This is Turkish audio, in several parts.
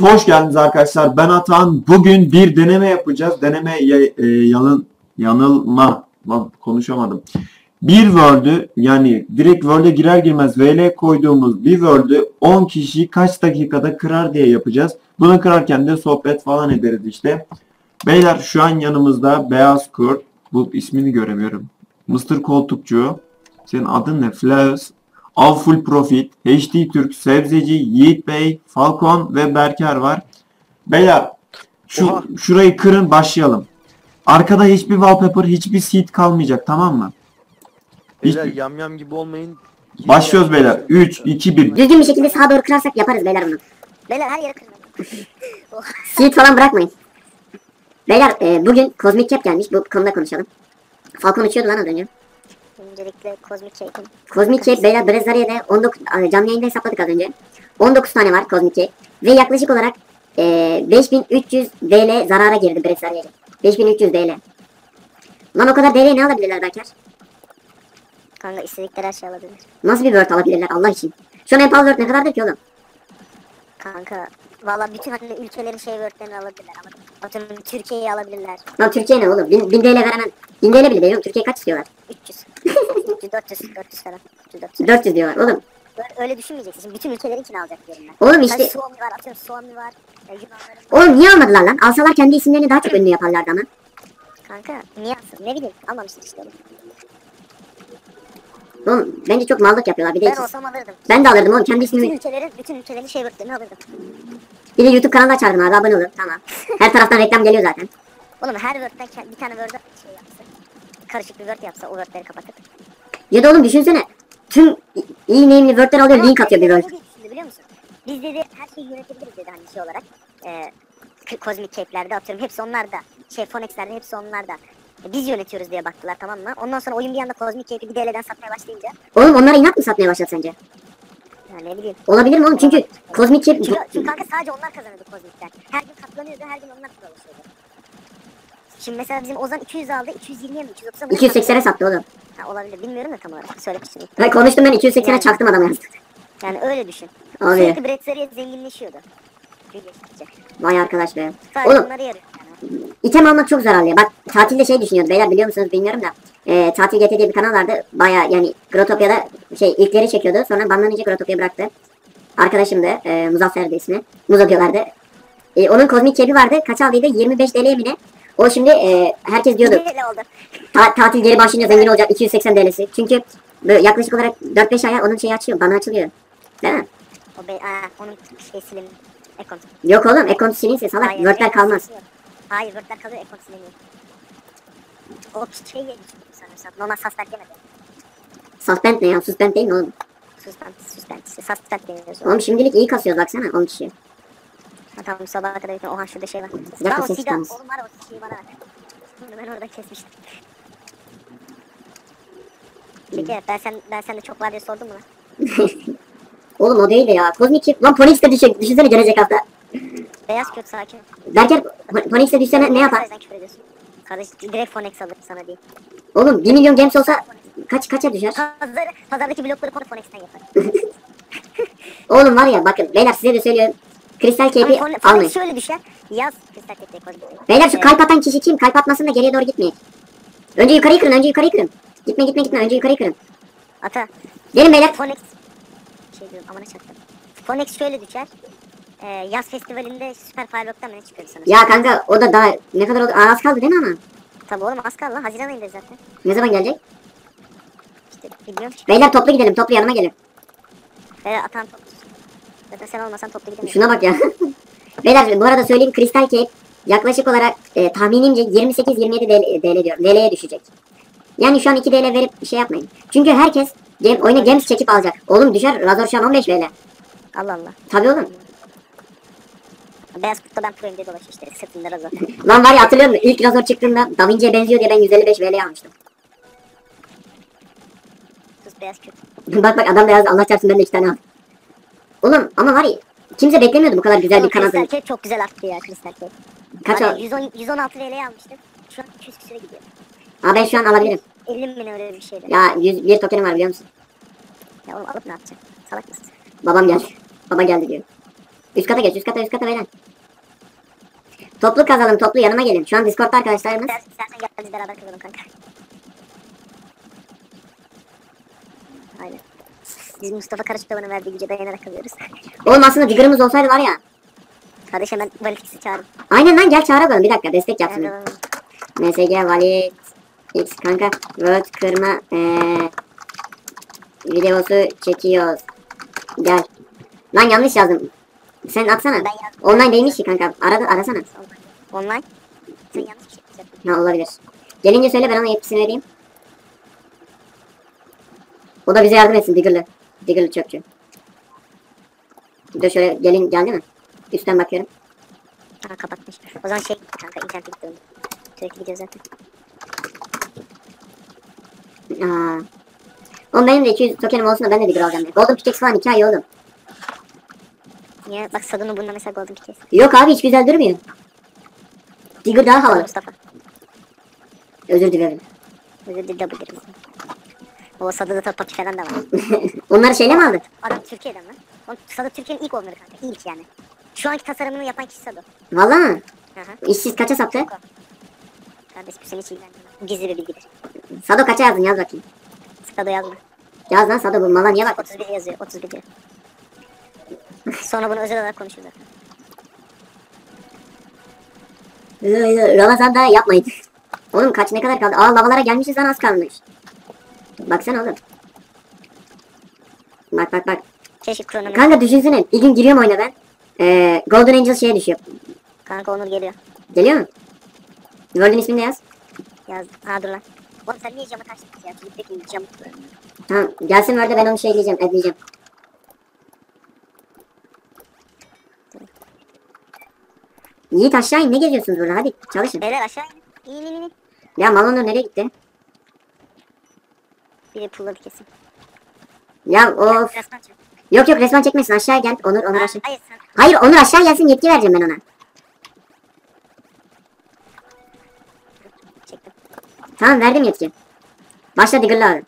Hoş geldiniz arkadaşlar. Ben Atan. Bugün bir deneme yapacağız. Deneme ya- e, yanıl yanılma. Lan konuşamadım. Bir Word'ü yani direkt Word'e girer girmez VL koyduğumuz bir Word'ü 10 kişi kaç dakikada kırar diye yapacağız. Bunu kırarken de sohbet falan ederiz işte. Beyler şu an yanımızda Beyaz Kurt. Bu ismini göremiyorum. Mr. Koltukçu. Senin adın ne? Flaus. Al Full Profit, HD Türk, Sebzeci, Yiğit Bey, Falcon ve Berker var. Beyler şu Oha. şurayı kırın başlayalım. Arkada hiçbir wallpaper, hiçbir seed kalmayacak tamam mı? Beyler Hiçbir- yamyam gibi olmayın. Başlıyoruz beyler. 3, 2, 1. Düzgün bir şekilde sağa doğru kırarsak yaparız beyler bunu. Beyler her yere kırın. Seed falan bırakmayın. Beyler e, bugün Cosmic Cap gelmiş. Bu konuda konuşalım. Falcon uçuyordu lan az önce. Öncelikle kozmik şeytan. Cosmic Cap beyler Brezzaria'da 19 a, canlı yayında hesapladık az önce. 19 tane var Cosmic Cap. Ve yaklaşık olarak e, 5300 DL zarara girdi Brezzaria'ya. 5300 DL. Lan o kadar DL ne alabilirler Berker? Kanka istedikleri her şey alabilir. Nasıl bir word alabilirler Allah için? Şu an en pahalı word ne kadardır ki oğlum? Kanka valla bütün hani ülkelerin şey wordlerini alabilirler ama atıyorum Türkiye'yi alabilirler. Lan Türkiye ne oğlum? 1000, 1000 TL veremem. 1000 TL bile değil oğlum. Türkiye kaç istiyorlar? 300. 300 400 400 falan. 300 400. 400 diyorlar oğlum. Öyle, öyle düşünmeyeceksin. Şimdi bütün ülkelerinkini alacak diyorum ben. Oğlum Hani işte Suomi var atıyorum Suomi var. E, Yunanların oğlum niye almadılar lan? Alsalar kendi isimlerini daha çok ünlü yaparlardı ama. Kanka niye alsın? Ne bileyim almamıştır işte. oğlum. Oğlum bence çok mallık yapıyorlar bir de. Ben olsam alırdım. Ben de alırdım oğlum kendi Bütün ismimi. ülkelerin bütün ülkelerin şey wordlerini alırdım. Bir de YouTube kanalı açardım abi abone olun. Tamam. Her taraftan reklam geliyor zaten. Oğlum her word'den ke- bir tane word'a şey yapsa. Karışık bir word yapsa o wordleri kapatıp. Ya da oğlum düşünsene. Tüm iyi name'li word'ler alıyor link atıyor bir word. Düşündü biliyor musun? Biz dedi her şeyi yönetebiliriz dedi hani şey olarak. Ee, kozmik cape'lerde atıyorum hepsi onlarda. Şey Phonex'lerde hepsi onlarda. E, biz yönetiyoruz diye baktılar tamam mı? Ondan sonra oyun bir anda kozmik cape'i bir DL'den satmaya başlayınca. Oğlum onlara inat mı satmaya başladı sence? Ya ne bileyim. Olabilir mi oğlum? Çünkü Cosmic Cap... Çünkü, çünkü kanka sadece onlar kazanıyordu kozmikten. Her gün katlanıyordu her gün onlar çalışıyordu. Şimdi mesela bizim Ozan 200 aldı, 220'ye mi 330'a mı? 280'e sattı oğlum. Ha, olabilir bilmiyorum da tam olarak söylemiştim. Ben konuştum ben 280'e Yani. çaktım adamı yazdım. Yani öyle düşün. Abi. Sürekli Brett Sarı'ya zenginleşiyordu. Vay arkadaş be. Sadece Oğlum onları yarıyor yani. item almak çok zararlı ya. Bak tatilde şey düşünüyordu beyler biliyor musunuz bilmiyorum da. E, Tatil GT diye bir kanal vardı. Baya yani Grotopya'da şey ilkleri çekiyordu. Sonra banlanınca Grotopya bıraktı. Arkadaşımdı. E, Muzaffer'di ismi. Muzo diyorlardı. E, onun kozmik cebi vardı. Kaç aldıydı? 25 TL'ye mi ne? O şimdi e, herkes diyordu. Ta- tatil geri başlayınca zengin olacak 280 TL'si. Çünkü böyle yaklaşık olarak 4-5 aya onun şeyi açıyor. Bana açılıyor. Değil mi? O be, aa, onun şey silim. Ekon. Yok oğlum ekon silinse salak. Hayır, Word'ler kalmaz. Hayır Word'ler kalıyor Ekon siliniyor. O şey yemiş sanırsam. Normal suspend yemedi. Suspend ne ya? Suspend değil mi oğlum? Suspend, suspend. Suspend deniyoruz. Oğlum şimdilik iyi kasıyoruz baksana 10 kişi. Ha, tamam sabaha kadar bekle. Oha şurada şey var. Lan o siga. Oğlum var o şeyi bana ver. Bunu ben orada kesmiştim. Peki ben sen ben sende çok var diye sordum mu lan? Oğlum o değil de ya. Kozmik. Lan Ponix de düşecek. Düşünsene gelecek hafta. Beyaz kötü sakin. Berker Ponix de düşse ne, yapar? Nereden küfür ediyorsun? Kardeş direkt Fonex alır sana değil. Oğlum 1 milyon games olsa kaç kaça düşer? Pazar, pazardaki blokları konu Fonex'ten yapar. Oğlum var ya bakın beyler size de söylüyorum. Kristal Fone- Fonex almayın. şöyle düşer. Yaz kristal koy. Beyler şu kalp atan kişi kim? Kalp atmasın da geriye doğru gitmeyin. Önce yukarıyı kırın, önce yukarıyı kırın. Gitme gitme gitme, önce yukarıyı kırın. Ata. Gelin beyler. Fonex. Şey diyorum amına çaktım. Fonex şöyle düşer. Ee, yaz festivalinde Süper Firework'tan ne çıkıyor sanırım. Ya kanka o da daha ne kadar oldu? Aa, az kaldı değil mi ama? Tabii oğlum az kaldı lan. Haziran ayında zaten. Ne zaman gelecek? İşte bilmiyorum. Beyler toplu gidelim, toplu yanıma gelin. Ee, atan toplu. Zaten sen olmasan toplu gidemiyorum. Şuna bak ya. Beyler bu arada söyleyeyim Kristal Cape yaklaşık olarak e, tahminimce 28-27 DL, DL diyorum. DL'ye düşecek. Yani şu an 2 DL verip şey yapmayın. Çünkü herkes game, oyuna games çekip alacak. Oğlum düşer Razor şu an 15 VL. Allah Allah. Tabii oğlum. Beyaz kurtta ben proyum diye dolaşıyor işte. Sırtında razor. Lan var ya hatırlıyor musun? İlk Razor çıktığında Da Vinci'ye benziyor diye ben 155 VL almıştım. Sus beyaz kürk. bak bak adam da yazdı Allah çarpsın ben de 2 tane aldım. Oğlum ama var ya kimse beklemiyordu bu kadar güzel bir Oğlum, kanadın. Kristal Cape çok güzel arttı ya Kristal Cape. Kaç ya, al? 110, 116 VL'ye almıştım. Şu an 200 küsüre gidiyor. Aa ben şu an alabilirim. 50 mi ne öyle bir şeydi. Ya. Ya 101 tokenim var biliyor musun? oğlum alıp ne yapacaksın? Salak mısın? Babam geldi. Baba geldi diyor. Üst kata geç üst kata üst kata beyler. Toplu kazalım toplu yanıma gelin. Şu an Discord'da arkadaşlarımız. İstersen, istersen gel biz beraber kazalım kanka. Aynen. Biz Mustafa bana verdiği güce dayanarak kalıyoruz. Oğlum aslında Digger'ımız olsaydı var ya. Kardeş hemen Valitix'i çağırın. Aynen lan gel çağıralım bir dakika destek yapsın. Lan? MSG Valit X kanka Word kırma eee videosu çekiyoruz. Gel. Lan yanlış yazdım. Sen atsana. Ben yazdım. Online değilmiş ki kanka. Arada arasana. Online. Sen yanlış bir şey. Ha olabilir. Gelince söyle ben ona yetkisini vereyim. O da bize yardım etsin Digger'lı. Digger'lı çöpçü. Dur şöyle gelin geldi mi? Üstten bakıyorum. Ha kapatmış. O zaman şey kanka internete gitti öldü. Sürekli gidiyor zaten. Aa. Oğlum benim de 200 tokenim olsun da ben de Digger alacağım. diye. Golden Pickaxe falan 2 ay oğlum. Niye? Bak Sadun'un burnuna mesela Golden Pickaxe. Yok abi hiç güzel durmuyor. Digger daha havalı. Mustafa. Özür dilerim. Özür dilerim. O Sadu'da top falan da var. Onları şeyle mi aldık? Adam Türkiye'den lan. Oğlum Sadu Türkiye'nin ilk onları kanka. İlk yani. Şu anki tasarımını yapan kişi Sadu. Valla mı? Hı hı. İşsiz kaça sattı? Kardeş bu seni hiç ilgilendirmez. Bu gizli bir bilgidir. Sado kaça yazdın yaz bakayım. Sado yazma. Yaz lan Sado bu mala niye bak? 31 yazıyor. 31 diyor. Sonra bunu özel olarak konuşuruz zaten. Ramazan'da yapmayın. Oğlum kaç ne kadar kaldı? Aa lavalara gelmişiz lan az kalmış. Baksana oğlum. Bak bak bak. Keşke kronometre. Kanka düşünsene bir gün giriyorum oyuna ben. Ee, Golden Angel şeye düşüyor. Kanka Onur geliyor. Geliyor mu? World'ün ismini de yaz. Yaz. Ha dur lan. Oğlum sen niye camı taştın ya? Flip'teki camı Tamam gelsin World'e ben onu şeyleyeceğim, edleyeceğim. Yiğit aşağı in ne geziyorsunuz burada hadi çalışın. Beyler aşağı in. İn in in. in. Ya Malonur nereye gitti? Biri pulladı kesin. Ya of. Resmen çek. Yok yok resmen çekmesin aşağı gel. Onur Onur aşağı. Hayır sen. Hayır Onur aşağı gelsin yetki vereceğim ben ona. Çektim. Tamam verdim yetki. Başla Digger'la abi.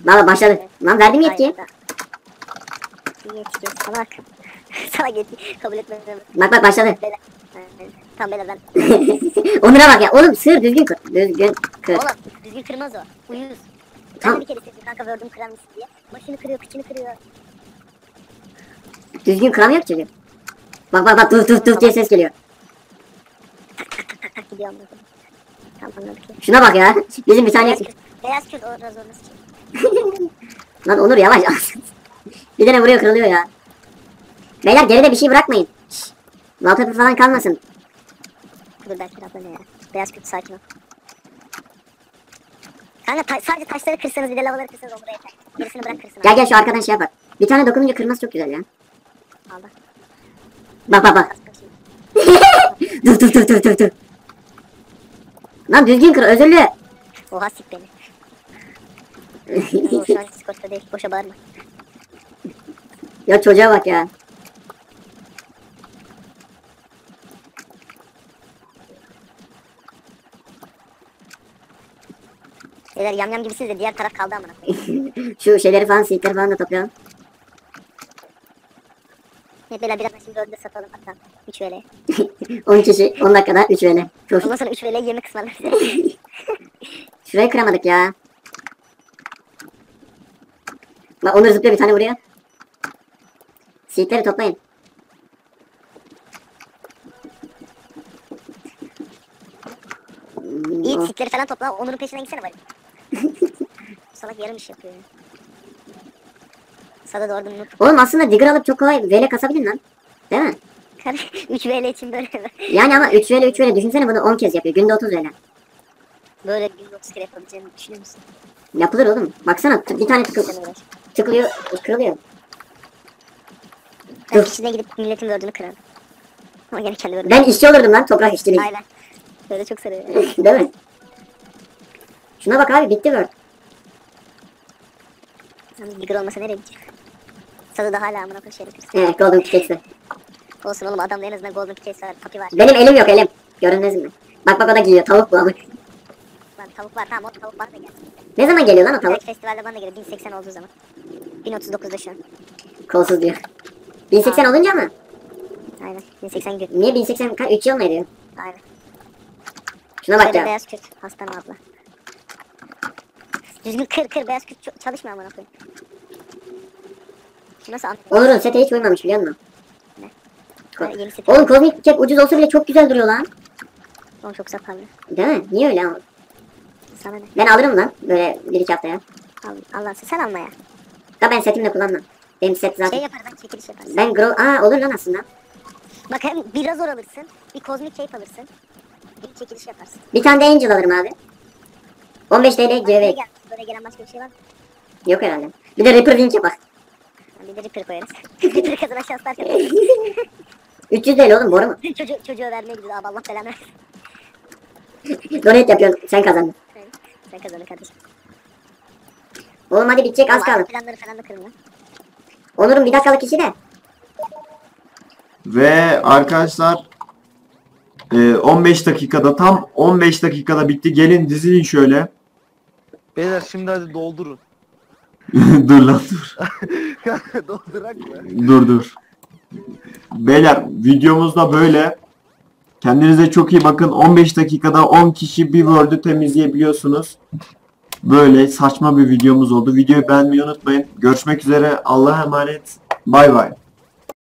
Baba başladı. Lan verdim yetkiyi. Hayır. Yetki salak. salak yetki. Kabul etmedim. Bak bak başladı. Tamam beyler ben. Onur'a bak ya. Oğlum sığır düzgün kır. Düzgün kır. Oğlum düzgün kırmaz o. Uyuz. Ben de bir kere istedim kanka gördüm kırar mısın diye. Başını kırıyor, kıçını kırıyor. Düzgün kıramıyor ki çocuk. Bak bak bak tuf tuf tuf diye ses geliyor. Gidiyor amına koyayım. Tamam anladık ya. Şuna bak ya. Bizim bir tane Beyaz kürt. Beyaz kürt o biraz olması için. Lan Onur yavaş. bir tane vuruyor kırılıyor ya. Beyler geride bir şey bırakmayın. Wallpaper falan kalmasın. Dur belki abla ne ya. Beyaz kürt sakin ol. Kanka ta- sadece taşları kırsanız bir de lavaları kırsanız olur yeter. Gerisini bırak kırsın. Gel gel şu arkadan şey yap bak. Bir tane dokununca kırması çok güzel ya. Al bak. Bak bak bak. dur dur dur dur dur dur. Lan düzgün kır özürlü. Oha sik beni. Ama o şu an Discord'da değil. Boşa bağırma. Ya çocuğa bak ya. Beyler yamyam gibisiniz de diğer taraf kaldı amına. Şu şeyleri falan silkleri falan da toplayalım. Ne beyler birazdan şimdi dördü satalım hatta. 3 VL. 10 kişi 10 dakikada 3 öyle. Çok. Ondan sonra 3 VL yemek ısmarlar bize. Şurayı kıramadık ya. Bak Onur zıplıyor bir tane vuruyor. Silkleri toplayın. İyi Oh. sikleri falan topla. Onur'un peşinden gitsene bari. Salak yarım iş yapıyor ya. Sada doğru noob. Oğlum aslında digger alıp çok kolay VL kasabilin lan. Değil mi? 3 VL için böyle Yani ama 3 VL 3 VL düşünsene bunu 10 kez yapıyor. Günde 30 VL. böyle günde 30 kere yapabileceğini düşünüyor musun? Yapılır oğlum. Baksana bir tane tıkıl, tıklıyor kırılıyor. Ben Dur. kişiden gidip milletin gördüğünü kırarım. Ama gene kendi gördüm. Ben işçi olurdum lan toprak işçiliği. Aynen. Böyle çok sarıyor. Değil mi? Şuna bak abi bitti Word. Yalnız olmasa nereye gidecek? Sada da hala amına koyayım kırsın. Evet Golden Pickaxe'de. Olsun oğlum adamda en azından golden pickaxe var, papi var. Benim elim yok elim. Görünmez mi? Bak bak o da giyiyor. Tavuk bu amık. Lan tavuk var tamam o tavuk bana da gelsin. Ne zaman geliyor lan o tavuk? Belki festivalde bana da gelir 1080 olduğu zaman. 1039'da şu an. Kolsuz diyor. 1080 olunca mı? Aynen. 1080 gün. Niye 1080 kaç 3 yıl mı ediyor? Aynen. Şuna bak Şöyle ya. beyaz Kürt. Hastan abla. Düzgün kır kır beyaz Kürt ço- çalışmıyor amına koyayım. Şu Nasıl? Onur'un sete hiç uymamış biliyor musun? Ha, yeni set. Oğlum kozmik kep ucuz olsa bile çok güzel duruyor lan. Oğlum çok sapalı. Değil mi? Niye öyle ama? Sana ne? Ben alırım lan böyle bir iki haftaya. Al, Allah sen alma ya. Da ben setimle kullanmam. Benim set zaten. Şey yaparız lan çekiliş yaparız. Ben grow... Aa olur lan aslında. Bak hem biraz zor alırsın. Bir kozmik keyif alırsın. Bir çekiliş yaparsın. Bir tane de Angel alırım abi. 15 TL CV. Böyle gelen başka bir şey var mı? Yok herhalde. Bir de Reaper Link yapak. Ha, Bir de Reaper koyarız. Reaper kazanan şanslar yaparız. 300 TL oğlum boru mu? Çocuğu, çocuğa vermeye gidiyor. Abi Allah belanı versin. Donate yapıyorsun sen kazandın. Sen kazanın kardeşim. Oğlum hadi bitecek az kaldı. Planları falan da kırın lan. Onur'un bir dakikalık işi de. Ve arkadaşlar e, 15 dakikada tam 15 dakikada bitti. Gelin dizilin şöyle. Beyler şimdi hadi doldurun. dur lan dur. Doldurak mı? Dur dur. Beyler videomuz da böyle. Kendinize çok iyi bakın. 15 dakikada 10 kişi bir Word'ü temizleyebiliyorsunuz. Böyle saçma bir videomuz oldu. Videoyu beğenmeyi unutmayın. Görüşmek üzere. Allah'a emanet. Bay bay.